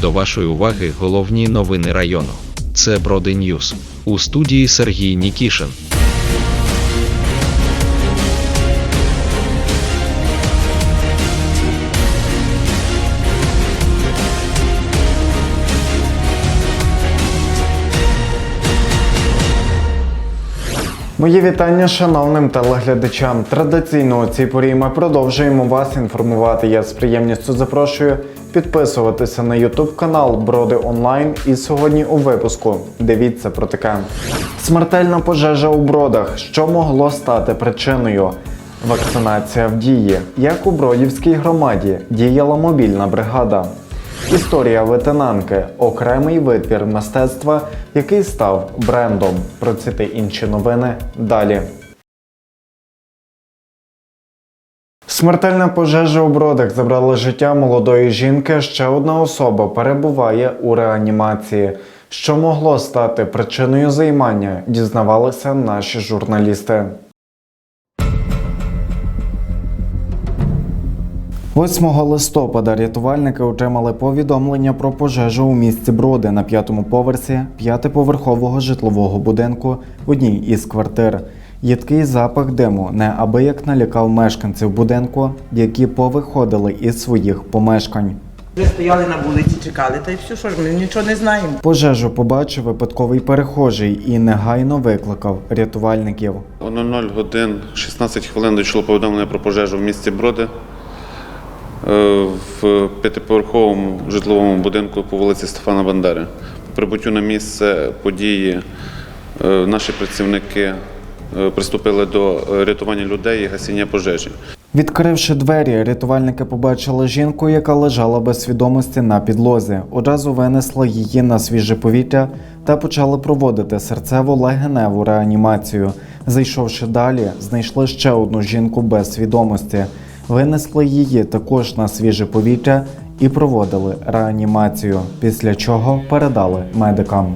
До вашої уваги головні новини району. Це Броди Ньюс. У студії Сергій Нікішин. Мої вітання шановним телеглядачам. Традиційно у цій порі ми продовжуємо вас інформувати. Я з приємністю запрошую підписуватися на YouTube канал Броди Онлайн. І сьогодні у випуску дивіться про таке: смертельна пожежа у бродах, що могло стати причиною. Вакцинація в дії, як у Бродівській громаді діяла мобільна бригада. Історія ветенанки окремий витвір мистецтва, який став брендом. Про ці та інші новини далі. Смертельна пожежа у бродах забрала життя молодої жінки. Ще одна особа перебуває у реанімації. Що могло стати причиною займання, дізнавалися наші журналісти. 8 листопада рятувальники отримали повідомлення про пожежу у місті Броди на п'ятому поверсі п'ятиповерхового житлового будинку в одній із квартир. Їдкий запах диму неабияк налякав мешканців будинку, які повиходили із своїх помешкань. Вже стояли на вулиці, чекали, та й все, що ж ми нічого не знаємо. Пожежу побачив випадковий перехожий і негайно викликав рятувальників. О 00 годин 16 хвилин дійшло повідомлення про пожежу в місті Броди е, в п'ятиповерховому житловому будинку по вулиці Стефана Бандери. По прибуттю на місце події е, наші працівники приступили до е, рятування людей і гасіння пожежі. Відкривши двері, рятувальники побачили жінку, яка лежала без свідомості на підлозі. Одразу винесли її на свіже повітря та почали проводити серцево-легеневу реанімацію. Зайшовши далі, знайшли ще одну жінку без свідомості. Винесли її також на свіже повітря і проводили реанімацію, після чого передали медикам.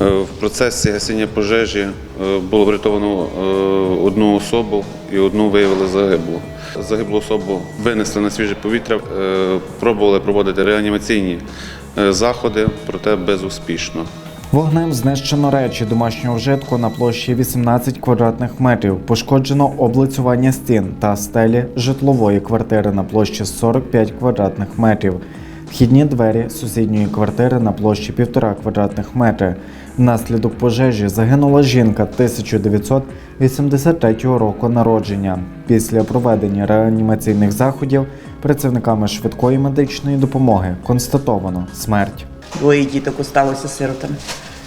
Е, В процесі гасіння пожежі е, було врятовано е, одну особу і одну виявили загиблу. Загиблу особу винесли на свіже повітря, пробували проводити реанімаційні заходи, проте безуспішно. Вогнем знищено речі домашнього вжитку на площі 18 квадратних метрів. Пошкоджено облицювання стін та стелі житлової квартири на площі 45 квадратних метрів. Вхідні двері сусідньої квартири на площі 1,5 квадратних метри. Внаслідок пожежі загинула жінка 1983 року народження. Після проведення реанімаційних заходів працівниками швидкої медичної допомоги констатовано смерть. Двоє діток осталося сиротами.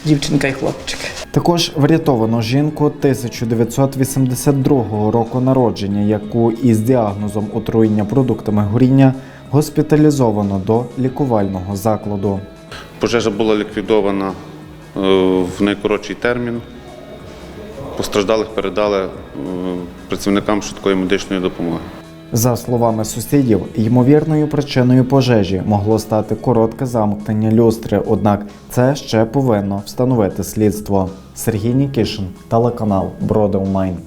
Дівчинка і хлопчик. Також врятовано жінку 1982 року народження, яку із діагнозом отруєння продуктами горіння госпіталізовано до лікувального закладу. Пожежа була ліквідована е, в найкоротший термін. Постраждалих передали е, працівникам швидкої медичної допомоги. За словами сусідів, ймовірною причиною пожежі могло стати коротке замкнення люстри, однак це ще повинно встановити слідство. Сергій Нікішин, телеканал Броди Онлайн.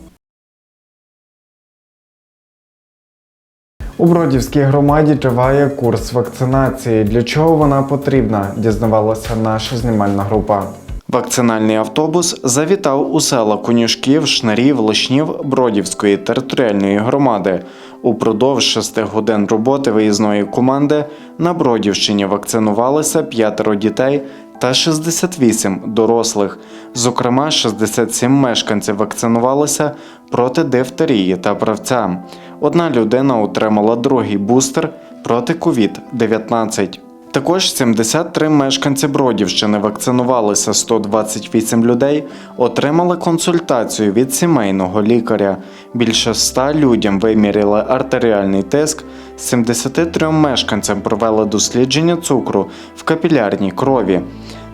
У Бродівській громаді триває курс вакцинації. Для чого вона потрібна? Дізнавалася наша знімальна група. Вакцинальний автобус завітав у села Конюшків, Шнарів, Лишнів Бродівської територіальної громади. Упродовж шести годин роботи виїзної команди на Бродівщині вакцинувалися п'ятеро дітей та 68 дорослих. Зокрема, 67 мешканців вакцинувалися проти дифтерії та правця. Одна людина отримала другий бустер проти COVID-19. Також 73 мешканці Бродівщини вакцинувалися, 128 людей отримали консультацію від сімейного лікаря. Більше 100 людям виміряли артеріальний тиск, 73 мешканцям провели дослідження цукру в капілярній крові.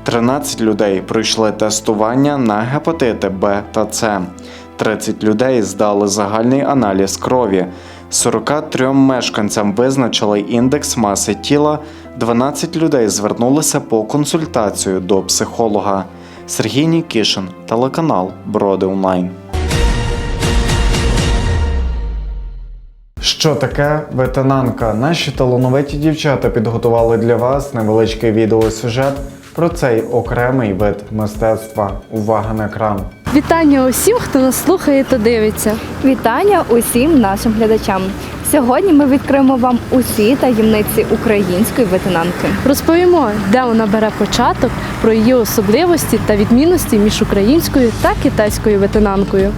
13 людей пройшли тестування на гепатити Б та С. 30 людей здали загальний аналіз крові. 43 мешканцям визначили індекс маси тіла, 12 людей звернулися по консультацію до психолога. Сергій Нікішин, телеканал Броди Онлайн. Що таке ветенанка? Наші талановиті дівчата підготували для вас невеличкий відеосюжет про цей окремий вид мистецтва. Увага на екран! Вітання усім, хто нас слухає та дивиться. Вітання усім нашим глядачам. Сьогодні ми відкриємо вам усі таємниці української ветенанки. Розповімо, де вона бере початок, про її особливості та відмінності між українською та китайською ветенанкою.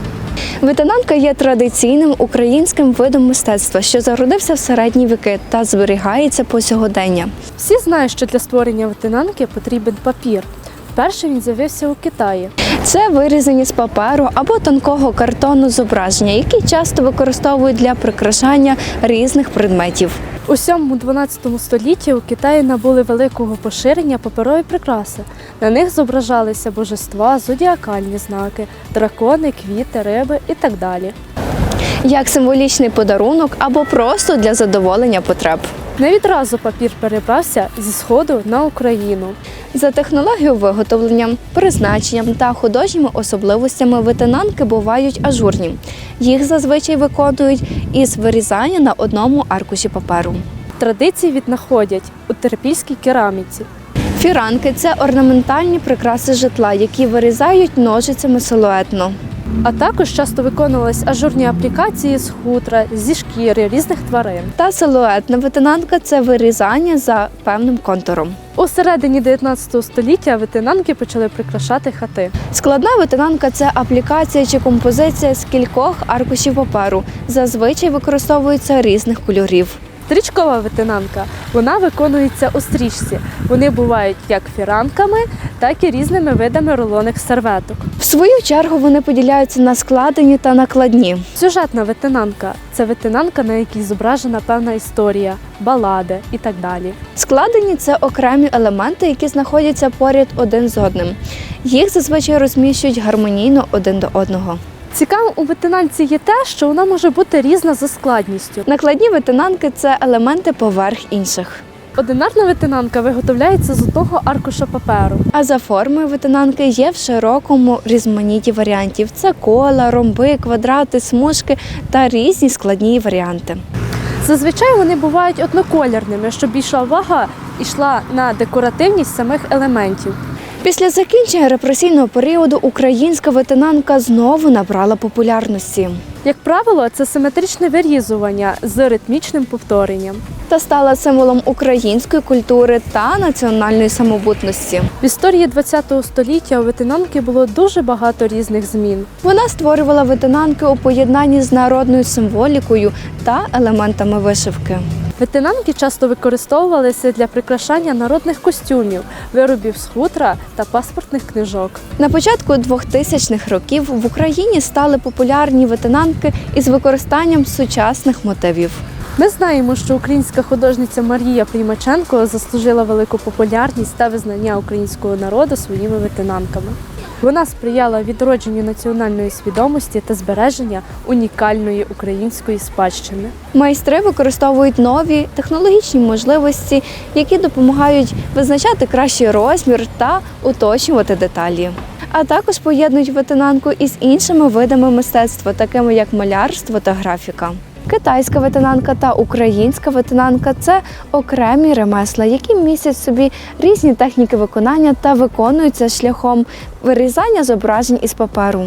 Ветенанка є традиційним українським видом мистецтва, що зародився в середні віки та зберігається по сьогодення. Всі знають, що для створення ветенанки потрібен папір. Вперше він з'явився у Китаї. Це вирізані з паперу або тонкого картону зображення, які часто використовують для прикрашання різних предметів. У 7-12 столітті у Китаї набули великого поширення паперові прикраси. На них зображалися божества, зодіакальні знаки, дракони, квіти, риби і так далі. як символічний подарунок або просто для задоволення потреб. Не відразу папір перебрався зі сходу на Україну. За технологією виготовлення, призначенням та художніми особливостями ветенанки бувають ажурні. Їх зазвичай виконують із вирізання на одному аркуші паперу. Традиції віднаходять у терпільській кераміці. Фіранки це орнаментальні прикраси житла, які вирізають ножицями силуетно. А також часто виконувались ажурні аплікації з хутра, зі шкіри різних тварин. Та силуетна ветенанка це вирізання за певним контуром. У середині 19 століття ветенанки почали прикрашати хати. Складна ветенанка це аплікація чи композиція з кількох аркушів паперу. Зазвичай використовується різних кольорів. Стрічкова ветенанка вона виконується у стрічці. Вони бувають як фіранками, так і різними видами рулонних серветок. В свою чергу вони поділяються на складені та накладні. Сюжетна ветенанка це ветенанка, на якій зображена певна історія, балади і так далі. Складені це окремі елементи, які знаходяться поряд один з одним. Їх зазвичай розміщують гармонійно один до одного. Цікавим у ветенанці є те, що вона може бути різна за складністю. Накладні ветенанки це елементи поверх інших. Одинарна ветенанка виготовляється з одного аркуша паперу. А за формою ветенанки є в широкому різноманітті варіантів: це кола, ромби, квадрати, смужки та різні складні варіанти. Зазвичай вони бувають одноколірними, щоб більша увага йшла на декоративність самих елементів. Після закінчення репресійного періоду українська ветенанка знову набрала популярності Як правило, це симетричне вирізування з ритмічним повторенням. та стала символом української культури та національної самобутності. В історії ХХ століття у ветенанки було дуже багато різних змін. Вона створювала ветенанки у поєднанні з народною символікою та елементами вишивки. Ветенанки часто використовувалися для прикрашання народних костюмів, виробів з хутра та паспортних книжок. На початку 2000-х років в Україні стали популярні ветенанки із використанням сучасних мотивів. Ми знаємо, що українська художниця Марія Приймаченко заслужила велику популярність та визнання українського народу своїми ветенанками. Вона сприяла відродженню національної свідомості та збереження унікальної української спадщини. Майстри використовують нові технологічні можливості, які допомагають визначати кращий розмір та уточнювати деталі. А також поєднують ветенанку із іншими видами мистецтва, такими як малярство та графіка. Китайська ветенанка та українська ветенанка це окремі ремесла, які містять собі різні техніки виконання та виконуються шляхом вирізання зображень із паперу.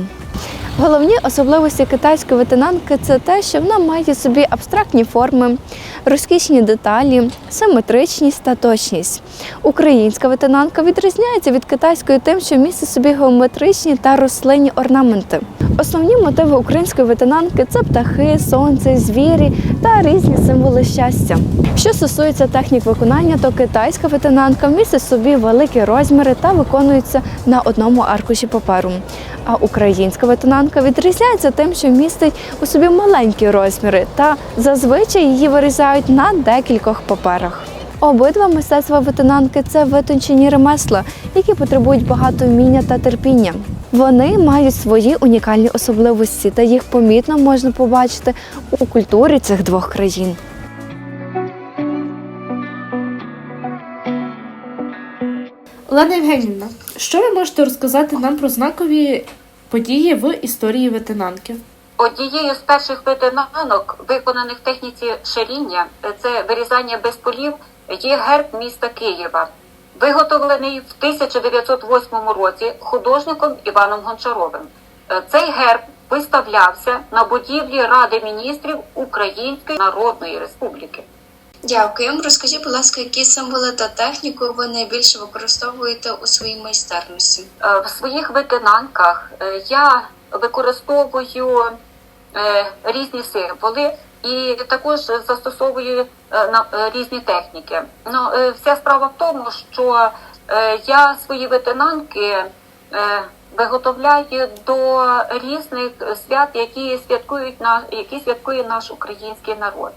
Головні особливості китайської ветенанки це те, що вона має собі абстрактні форми, розкішні деталі, симетричність та точність. Українська ветенанка відрізняється від китайської тим, що містить собі геометричні та рослинні орнаменти. Основні мотиви української ветенанки це птахи, сонце, звірі та різні символи щастя. Що стосується технік виконання, то китайська ветенанка містить собі великі розміри та виконується на одному аркуші паперу. А українська ветенанка відрізняється тим, що містить у собі маленькі розміри та зазвичай її вирізають на декількох паперах. Обидва мистецтва ветенанки це витончені ремесла, які потребують багато вміння та терпіння. Вони мають свої унікальні особливості, та їх помітно можна побачити у культурі цих двох країн. Олена Євгенівна, що ви можете розказати нам про знакові події в історії ветенанки? Однією з перших витинанок, виконаних в техніці ширіння, е, це вирізання без полів, є герб міста Києва, виготовлений в 1908 році художником Іваном Гончаровим. Цей герб виставлявся на будівлі Ради міністрів Української Народної Республіки. Дякую. Розкажіть, будь ласка, які символи та техніку ви найбільше використовуєте у своїй майстерності? Е, В своїх витинанках е, я використовую е, різні символи і також застосовую різні техніки. Ну, вся справа в тому, що я свої витинанки виготовляю до різних свят, які святкують на які святкує наш український народ.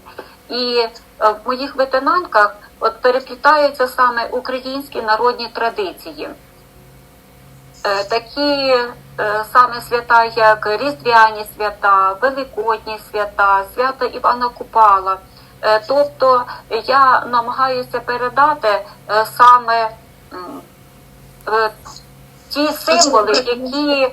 І е, в моїх витинанках от переплітаються саме українські народні традиції. Е, такі е, саме свята, як Різдвяні свята, Великодні свята, свято Івана Купала. Тобто я намагаюся передати саме ті символи, які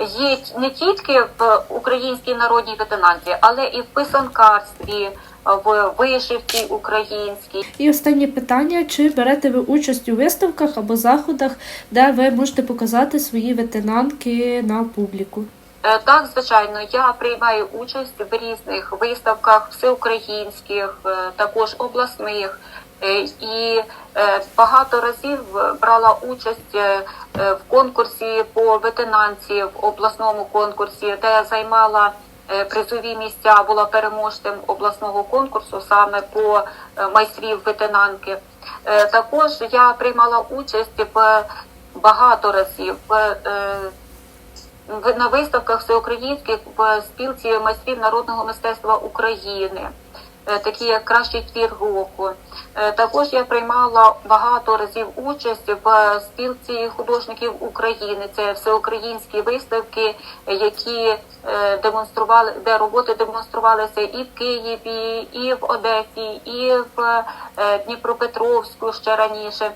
є не тільки в українській народній ветенанці, але і в писанкарстві, в вишивці українській. І останнє питання: чи берете ви участь у виставках або заходах, де ви можете показати свої ветенанки на публіку? Е, Так, звичайно, я приймаю участь в різних виставках всеукраїнських, е, також обласних. Е, І е, багато разів брала участь е, в конкурсі по ветенанці, в обласному конкурсі, де я займала призові місця, була переможцем обласного конкурсу саме по майстрів ветенанки. Також я приймала участь в багато разів в на виставках всеукраїнських в спілці майстрів народного мистецтва України, такі як кращий твір року. Е, Також я приймала багато разів участь в спілці художників України. Це всеукраїнські виставки, е, які е, демонстрували, де роботи демонструвалися і в Києві, і в Одесі, і в е, Дніпропетровську ще раніше.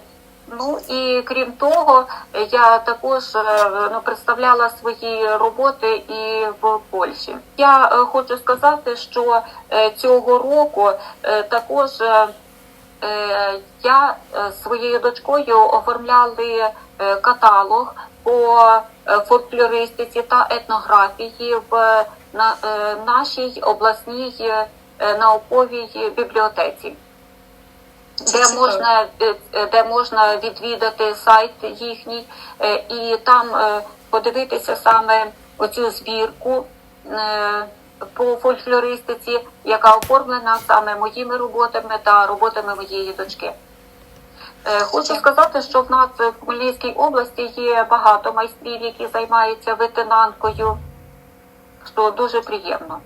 Ну і крім того, я також е, ну, представляла свої роботи і в Польщі. Я е, хочу сказати, що е, цього року також я своєю дочкою оформляли каталог по фольклористиці та етнографії в нашій обласній науковій бібліотеці де можна е, е, де можна відвідати сайт їхній е, і там подивитися саме оцю збірку по фольклористиці, яка оформлена саме моїми роботами та роботами моєї дочки. Хочу сказати, що в нас в Хмельницькій області є багато майстрів, які займаються ветенанкою, що дуже приємно.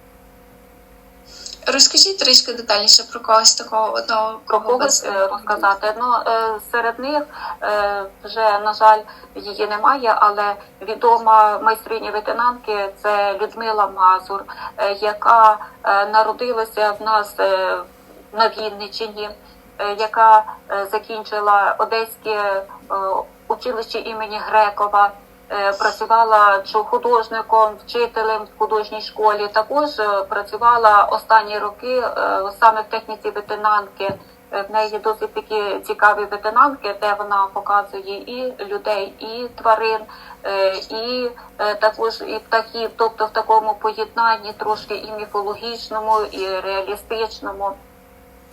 Розкажіть трішки детальніше про когось такого одного про когось е, розказати. Ну е, серед них е, вже на жаль її немає, але відома майстриня ветенанки це Людмила Мазур, яка народилася в нас на Вінниччині, е, яка закінчила Одеське училище імені Грекова. Е, Працювала художником, вчителем в художній школі. Також е, працювала останні роки е, саме в техніці ветенанки. В неї досить такі цікаві ветенанки, де вона показує і людей, і тварин, і також і птахів, тобто в такому поєднанні трошки і міфологічному, і реалістичному.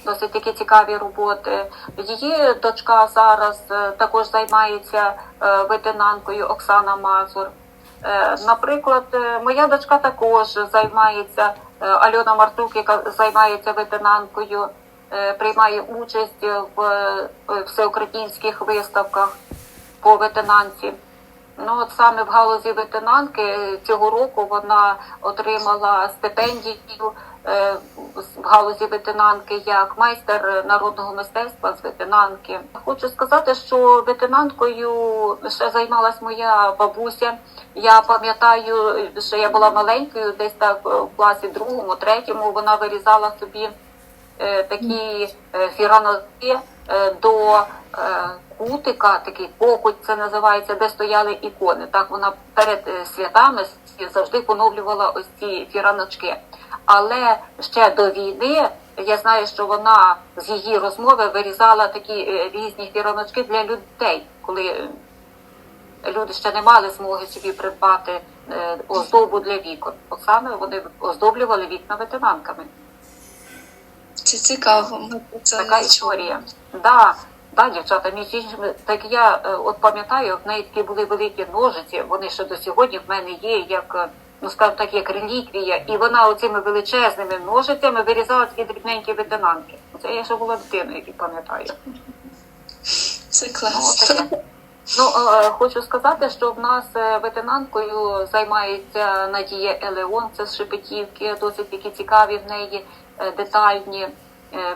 Досить такі цікаві роботи. Її дочка зараз е, також займається е, ветенанкою Оксана Мазур. Е, Наприклад, моя дочка також займається Альона Мартук, яка займається ветенанкою, е, приймає участь в всеукраїнських виставках по ветенанці. Ну, от саме в галузі ветенанки цього року вона отримала стипендію в галузі ветенанки як майстер народного мистецтва з ветенанки. Хочу сказати, що ветенанкою ще займалась моя бабуся. Я пам'ятаю, що я була маленькою, десь так в класі другому, третьому. Вона вирізала собі е, такі е, фіранозки е, до е, кутика, такий покуть це називається, де стояли ікони. Так вона перед е, святами завжди поновлювала ось ці фіраночки. Але ще до війни я знаю, що вона з її розмови вирізала такі е, різні фіраночки для людей, коли е, люди ще не мали змоги собі придбати е, оздобу для вікон. От саме вони оздоблювали вікна ветенанками. Це цікаво. Ми про це Така історія. Да, да, дівчата, між іншим, так я е, от пам'ятаю, в неї такі були великі ножиці, вони ще до сьогодні в мене є, як, е, ну скажімо так, як реліквія, і вона оцими величезними ножицями вирізала такі дрібненькі ветенанки. Це я ще була дитиною і пам'ятаю. Це Ну, класно. таке. Ну, е, хочу сказати, що в нас ветенанкою займається Надія Елеон, це з Шепетівки, досить такі цікаві в неї детальні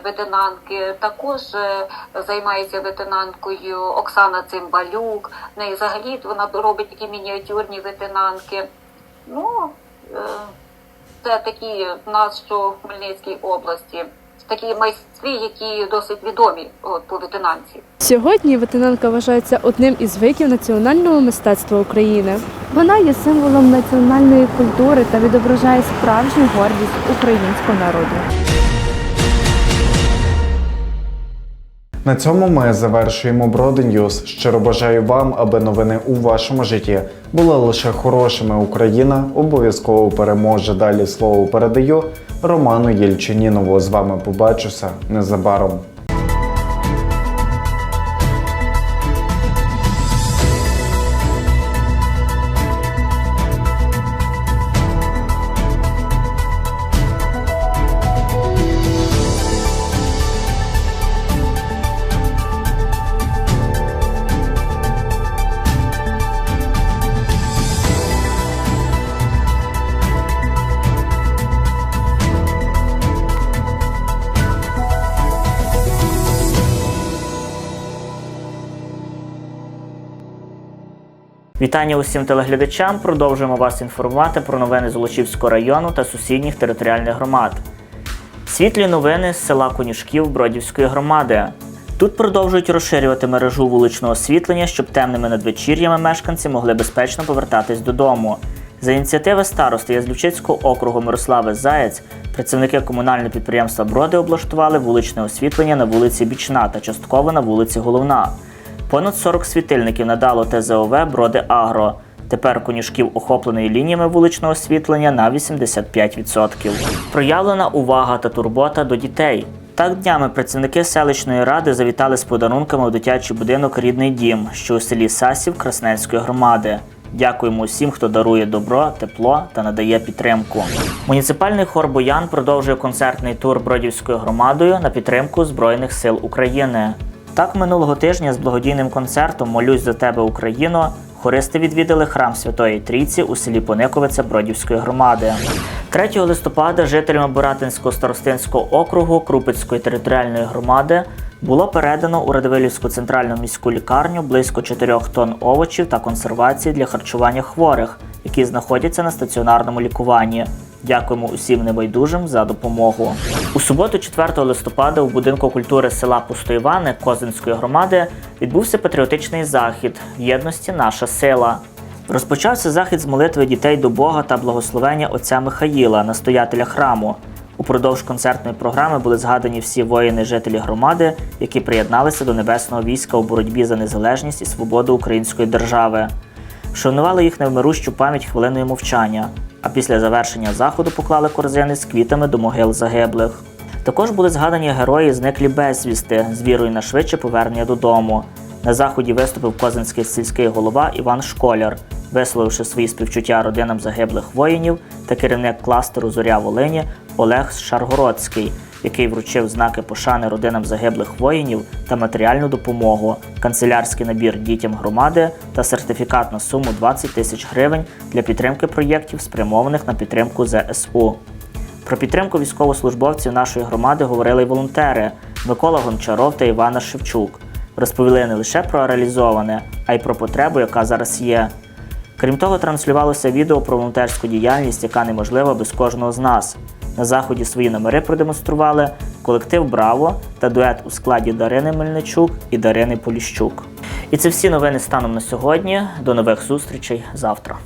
ветенанки. Також е, займається ветенанкою Оксана Цимбалюк. В неї взагалі вона робить такі мініатюрні ветенанки. Ну, е, це такі в нас, що в Хмельницькій області, такі майстри, які досить відомі от, по ветенанці. Сьогодні ветенанка вважається одним із виків національного мистецтва України. Вона є символом національної культури та відображає справжню гордість українського народу. На цьому ми завершуємо Броди Ньюз. Щиро бажаю вам, аби новини у вашому житті були лише хорошими. Україна обов'язково переможе. Далі слово передаю Роману Єльчинінову. З вами побачуся незабаром. Вітання усім телеглядачам. Продовжуємо вас інформувати про новини Золочівського району та сусідніх територіальних громад. Світлі новини з села Конюшків Бродівської громади. Тут продовжують розширювати мережу вуличного освітлення, щоб темними надвечір'ями мешканці могли безпечно повертатись додому. За ініціативи старости Язлівчицького округу Мирослави Заєць працівники комунального підприємства Броди облаштували вуличне освітлення на вулиці Бічна та частково на вулиці Головна. Понад 40 світильників надало ТЗОВ Броди Агро. Тепер конюшків охоплений лініями вуличного освітлення на 85%. Проявлена увага та турбота до дітей. Так днями працівники селищної ради завітали з подарунками у дитячий будинок Рідний дім, що у селі Сасів Красненської громади. Дякуємо усім, хто дарує добро, тепло та надає підтримку. Муніципальний хор Боян продовжує концертний тур Бродівською громадою на підтримку Збройних сил України. Так, минулого тижня з благодійним концертом Молюсь за тебе, Україно. Хористи відвідали храм Святої Трійці у селі Пониковиця Бродівської громади. 3 листопада жителями Боратинського старостинського округу Крупицької територіальної громади було передано у Радивилівську центральну міську лікарню близько 4 тонн овочів та консервації для харчування хворих, які знаходяться на стаціонарному лікуванні. Дякуємо усім небайдужим за допомогу. У суботу, 4 листопада, у будинку культури села Пустоївани Козинської громади відбувся патріотичний захід Єдності наша сила. Розпочався захід з молитви дітей до Бога та благословення отця Михаїла, настоятеля храму. Упродовж концертної програми були згадані всі воїни жителі громади, які приєдналися до небесного війська у боротьбі за незалежність і свободу української держави. Вшанували їх невмирущу пам'ять хвилиною мовчання, а після завершення заходу поклали корзини з квітами до могил загиблих. Також були згадані герої, зниклі безвісти з вірою на швидше повернення додому. На заході виступив козинський сільський голова Іван Школяр, висловивши свої співчуття родинам загиблих воїнів та керівник кластеру Зоря Волині Олег Шаргородський, який вручив знаки пошани родинам загиблих воїнів та матеріальну допомогу, канцелярський набір дітям громади та сертифікат на суму 20 тисяч гривень для підтримки проєктів, спрямованих на підтримку ЗСУ. Про підтримку військовослужбовців нашої громади говорили й волонтери Микола Гончаров та Івана Шевчук. Розповіли не лише про реалізоване, а й про потребу, яка зараз є. Крім того, транслювалося відео про волонтерську діяльність, яка неможлива без кожного з нас. На заході свої номери продемонстрували колектив Браво та дует у складі Дарини Мельничук і Дарини Поліщук. І це всі новини станом на сьогодні. До нових зустрічей завтра.